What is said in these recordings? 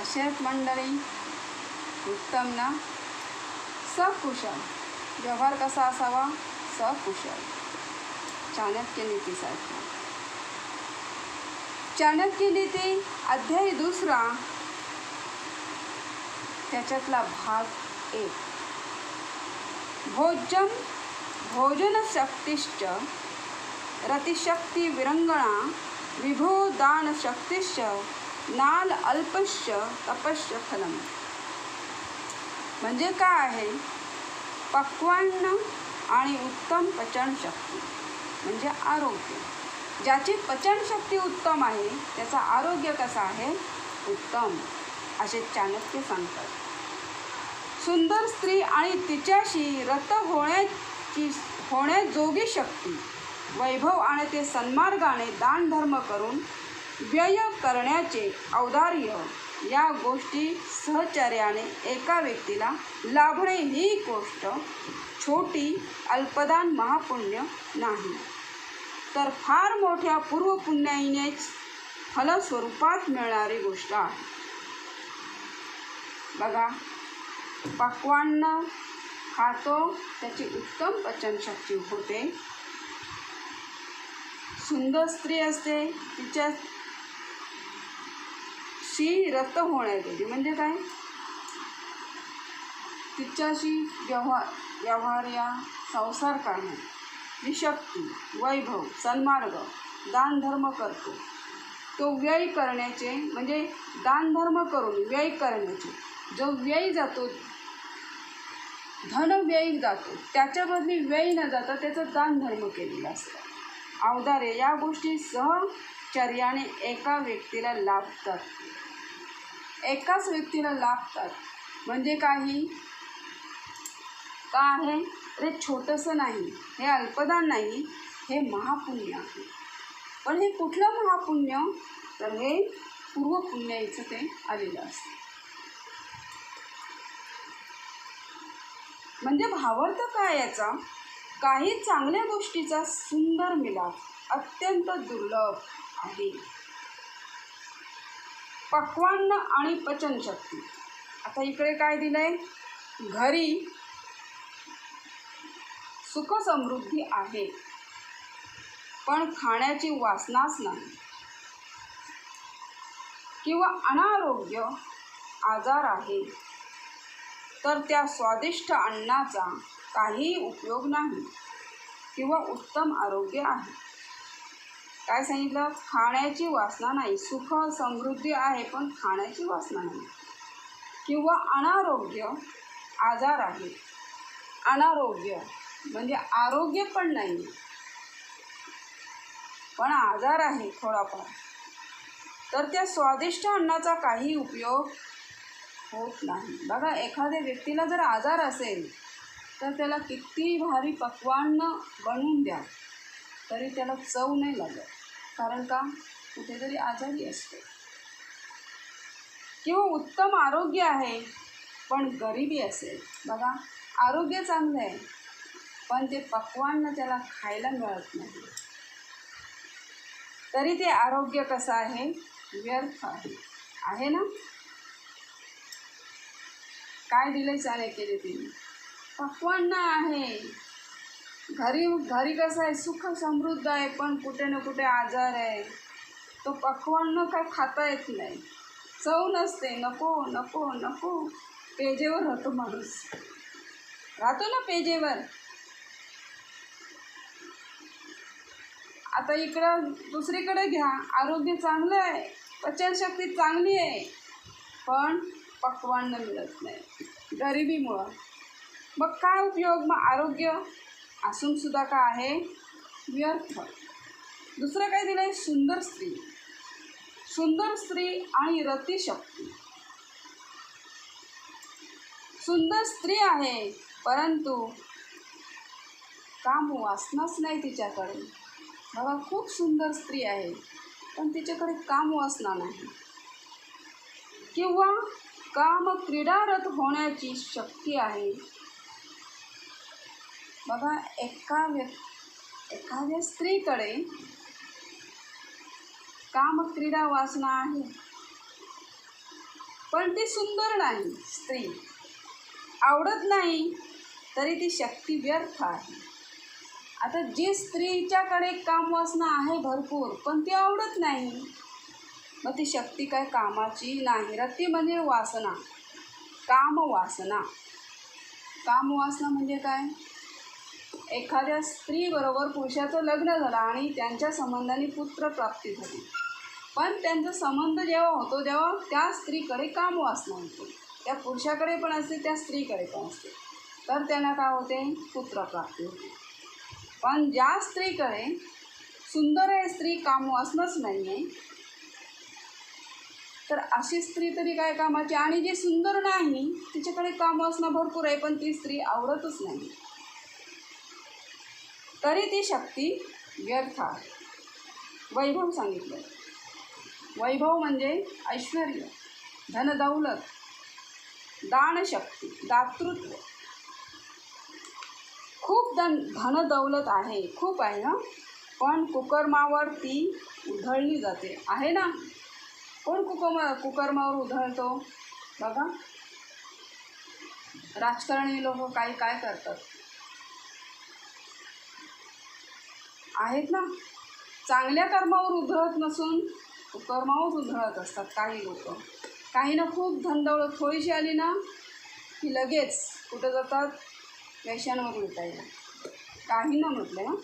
कसे आहेत मंडळी उत्तम ना? सकुशल. व्यवहार कसा असावा? सकुशल. चाणक्य नीतीसारखा चाणक्य नीती अध्याय दुसरा. त्याच्यातला भाग एक. भोजन भोजनशक्तिश्च रतिशक्ती विरंगणा विभो दानशक्तिश्च नाल अल्पश्य तपश्य फलम. म्हणजे काय आहे? पक्वान्न आणि उत्तम पचनशक्ती. म्हणजे आरोग्य. ज्याची पचनशक्ती उत्तम आहे त्याचा आरोग्य कसा आहे? उत्तम. असे चाणक्य सांगतात. सुंदर स्त्री आणि तिच्याशी रत होण्याची होण्याजोगी शक्ती. वैभव आणि ते सन्मार्गाने दानधर्म करून व्यय करण्याचे औदार्य. या गोष्टी सहचर्याने एका व्यक्तीला लाभणे ही गोष्ट छोटी अल्पदान महापुण्य नाही. तर फार मोठ्या पूर्वपुण्याईनेच फलस्वरूपात मिळणारी गोष्ट आहे. बघा पक्वान्न खातो त्याची उत्तम पचनशक्ती होते. सुंदर स्त्री असते तिच्या शी रद्द होण्यात म्हणजे काय? तिच्याशी व्यवहार व्यवहार या संसार करणे. ही शक्ती वैभव सन्मार्ग दानधर्म करतो. तो व्यय करण्याचे म्हणजे दानधर्म करून व्यय करण्याचे. जो व्यय जातो धन व्यय जातो. त्याच्या बदली व्यय न जाता त्याचं दानधर्म केलेलं असतं. अवधारे या गोष्टी सहचर्याने एका व्यक्तीला लाभतात. एकाच व्यक्तीला लाभतात म्हणजे काही? का आहे? अरे छोटंसं नाही. हे अल्पदान नाही. हे महापुण्य आहे. पण हे कुठलं महापुण्य? तर हे पूर्वपुण्याचं ते आलेलं असतं. म्हणजे भावार्थ काय याचा? काही चांगल्या गोष्टीचा सुंदर मिलाप अत्यंत दुर्लभ आहे. पक्वान्न आणि पचनशक्ती. आता इकडे काय दिलंय? घरी सुखसमृद्धी आहे. पण खाण्याची वासनाच नाही. किंवा अनारोग्य आजार आहे तर त्या स्वादिष्ट अन्नाचा काही उपयोग नाही. किंवा उत्तम आरोग्य आहे. काय सांगितलं? खाण्याची वासना नाही. सुख समृद्धी आहे पण खाण्याची वासना नाही. किंवा अनारोग्य आजार आहे. अनारोग्य म्हणजे आरोग्य पण नाही. पण आजार आहे थोडाफार. तर त्या स्वादिष्ट अन्नाचा काही उपयोग होत नाही. बघा एखाद्या व्यक्तीला जर आजार असेल तर त्याला किती भारी पक्वान्न बनवून द्या. तरी त्याला चव नाही लागत. कारण का? कुठेतरी आजारी असते. किंवा उत्तम आरोग्य आहे पण गरिबी असेल. बघा आरोग्य चांगलं आहे पण ते पक्वान्न त्याला खायला मिळत नाही. तरी ते आरोग्य कसं आहे? व्यर्थ आहे. आहे ना? काय दिलं चाणक्य तिने? पक्वान्न आहे. घरी घरी कसं आहे सुख समृद्ध आहे पण कुठे ना कुठे आजार आहे. तो पक्वांना काय खाता येत नाही. चव नसते नको नको नको. पेजेवर राहतो माणूस. राहतो ना पेजेवर. आता इकडं दुसरीकडे घ्या. आरोग्य चांगलं आहे पचनशक्ती चांगली आहे पण पक्वान्न मिळत नाही. गरिबीमुळं. मग काय उपयोग? मग आरोग्य? असून सुद्धा का आहे? व्यर्थ. दुसरं काय दिलं आहे सुंदर स्त्री. सुंदर स्त्री आणि रतिशक्ती. सुंदर स्त्री आहे परंतु काम वासनाच नाही तिच्याकडे. बघा खूप सुंदर स्त्री आहे पण तिच्याकडे काम वासना नाही. किंवा काम क्रीडारत होण्याची शक्ती आहे बघा एका व्य एखाद्या स्त्रीकडे काम क्रीडा वासना आहे. पण ती सुंदर नाही स्त्री. आवडत नाही तरी ती शक्ती व्यर्थ आहे. आता जी स्त्रीच्याकडे कामवासना आहे भरपूर पण ती आवडत नाही. मग ती शक्ती काय कामाची नाही रती म्हणजे वासना. कामवासना कामवासना म्हणजे काय? एखाद्या स्त्रीबरोबर पुरुषाचं लग्न झालं आणि त्यांच्या संबंधाने पुत्रप्राप्ती झाली. पण त्यांचा संबंध जेव्हा होतो तेव्हा त्या स्त्रीकडे कामवासना होते. त्या पुरुषाकडे पण असते त्या स्त्रीकडे पण असते. तर त्यांना काय होते? पुत्रप्राप्ती होते. पण ज्या स्त्रीकडे सुंदर आहे स्त्री कामवासनाच नाही आहे तर अशी स्त्री तरी काय कामाची? आणि जी सुंदर नाही तिच्याकडे कामवासना भरपूर आहे पण ती स्त्री आवडतच नाही. तरी ती शक्ती व्यर्थ आहे. वैभव सांगितलं वैभव म्हणजे ऐश्वर धनदौलत दानशक्ती दातृत्व. खूप धन धनदौलत आहे खूप आहे ना? पण कुकर्मावर ती उधळली जाते. आहे ना? कोण कुकम कुकर्मावर उधळतो? बघा. राजकारणी लोक काही काय करतात? आहेत ना. चांगल्या कर्मावर उधळत नसून कुकर्मावर उधळत असतात काही लोक. काही ना खूप धनदौलत थोडीशी आली ना की लगेच कुठं जातात? वेशांवर उलटायला काही ना म्हटलं ना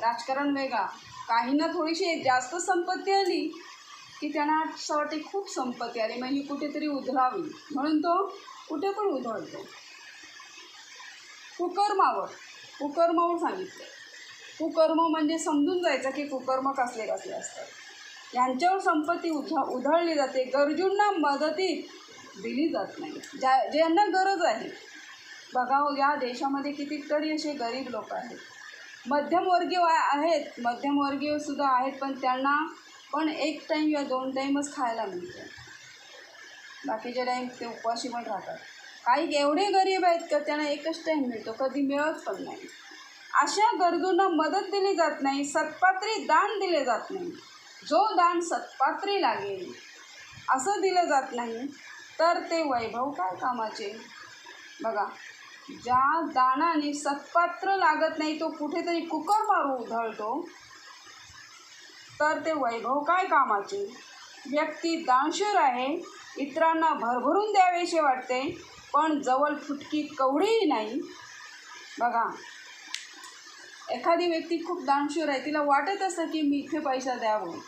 राजकारण वेगळा. काहींना थोडीशी जास्त संपत्ती आली की त्यांना असं वाटते खूप संपत्ती आली मग ही कुठेतरी उधळावी. म्हणून तो कुठे पण उधळतो. कुकर्मावर. कुकर्मावर सांगितले कुकर्म म्हणजे समजून जायचं की कुकर्म कसले कसले असतात. यांच्यावर संपत्ती उधा उधळली जाते. गरजूंना मदतीत दिली जात नाही. ज्या ज्यांना गरज आहे. बघा हो, या देशामध्ये कितीतरी असे गरीब लोक आहेत. मध्यमवर्गीय आहेत. मध्यमवर्गीय सुद्धा आहेत पण त्यांना पण एक टाईम या दोन टाईमच खायला मिळतं. बाकीचे टाईम ते उपवाशी पण राहतात. काही एवढे गरीब आहेत का? त्यांना एकच टाईम मिळतो. कधी मिळत पण नाही. अशा गरजूंना मदत दिली जात नाही. सत्पात्री दान दिले जात नाही. जो दान सत्पात्री लागेल असं दिलं जात नाही. तर ते वैभव काय कामाचे? बघा ज्या दानाने सत्पात्र लागत नाही तो कुठेतरी कुकर मारू उधळतो. तर ते वैभव काय कामाचे? व्यक्ती दानशूर आहे. इतरांना भरभरून द्यावेसे वाटते. पण जवळ फुटकी कवडीही नाही. बघा. एखादी व्यक्ती खूप दानशूर आहे तिला वाटत असतं की मी इथे पैसा द्यावं.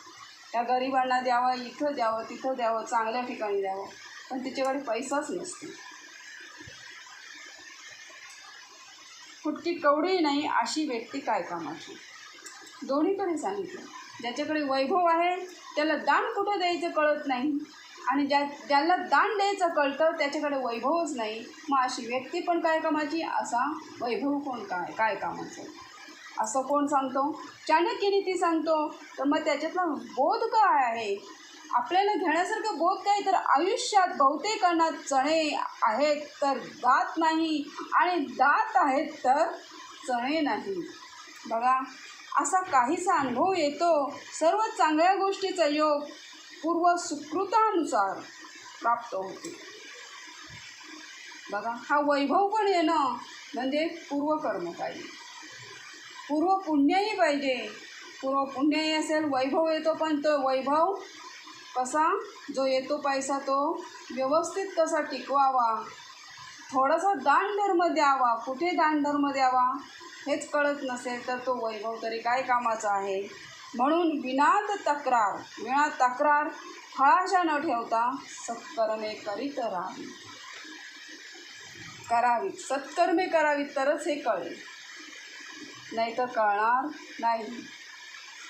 त्या गरिबांना द्यावं इथं द्यावं तिथं द्यावं चांगल्या ठिकाणी द्यावं. पण तिच्याकडे पैसाच नसतो. फुटकी कवडीही नाही अशी व्यक्ती काय कामाची? दोन्हीकडे सांगितलं. ज्याच्याकडे वैभव आहे त्याला दान कुठं द्यायचं कळत नाही. आणि ज्या ज्याला दान द्यायचं कळतं त्याच्याकडे वैभवच नाही. मग अशी व्यक्ती पण काय कामाची असा वैभव कोण काय काय कामाचं? असं कोण सांगतो? चाणक्यनी ती सांगतो. तर मग त्याच्यातला बोध काय आहे? आपल्याला घेण्यासारखं बोध काय? तर आयुष्यात बहुतेकांना चणे आहेत तर दात नाही. आणि दात आहेत तर चणे नाही. बघा असा काहीसा अनुभव येतो. सर्व चांगल्या गोष्टीचा योग. पूर्व सुकृतानुसार प्राप्त होते. बघा हा वैभव पण येणं म्हणजे पूर्वकर्म पाहिजे. पूर्व पुण्यही पाहिजे. पूर्व पुण्यही असेल वैभव येतो पण तो वैभव कसा? जो येतो पैसा तो व्यवस्थित कसा टिकवावा? थोडासा दानधर्म द्यावा. कुठे दानधर्म द्यावा? हेच कळत नसेल तर तो वैभव तरी काय कामाचा आहे? म्हणून विनात तक्रार विना तक्रार फळाशा न ठेवता सत्कर्मे करीत राहावी करावीत सत्कर्मे करावीत तरच हे कळेल. नाही तर कळणार नाही.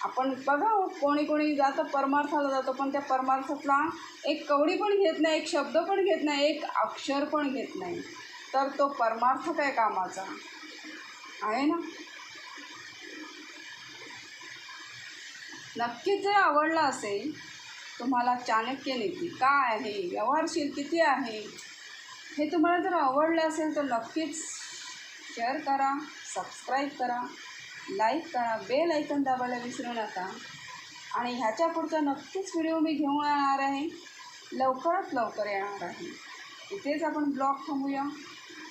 आपण बघा हो, कोणी कोणी जातं परमार्थाला जातो पण त्या परमार्थातला एक कवडी पण घेत नाही एक शब्द पण घेत नाही एक अक्षर पण घेत नाही. तर तो परमार्थ काय कामाचा? आहे ना? नक्कीच जर आवडला असेल तुम्हाला चाणक्य नीती काय आहे? व्यवहारशील किती आहे? हे तुम्हाला जर आवडलं असेल तर नक्कीच शेअर करा सबस्क्राईब करा लाईक करा बेल ऐकन दाबायला विसरू नका. आणि ह्याच्या पुढचा नक्कीच व्हिडिओ मी घेऊन येणार आहे. लवकरात लवकर येणार आहे. इथेच आपण ब्लॉग थांबूया.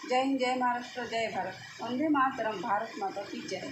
जय हिंद जय महाराष्ट्र जय भारत. वंदे मातरम भारत माता की जय.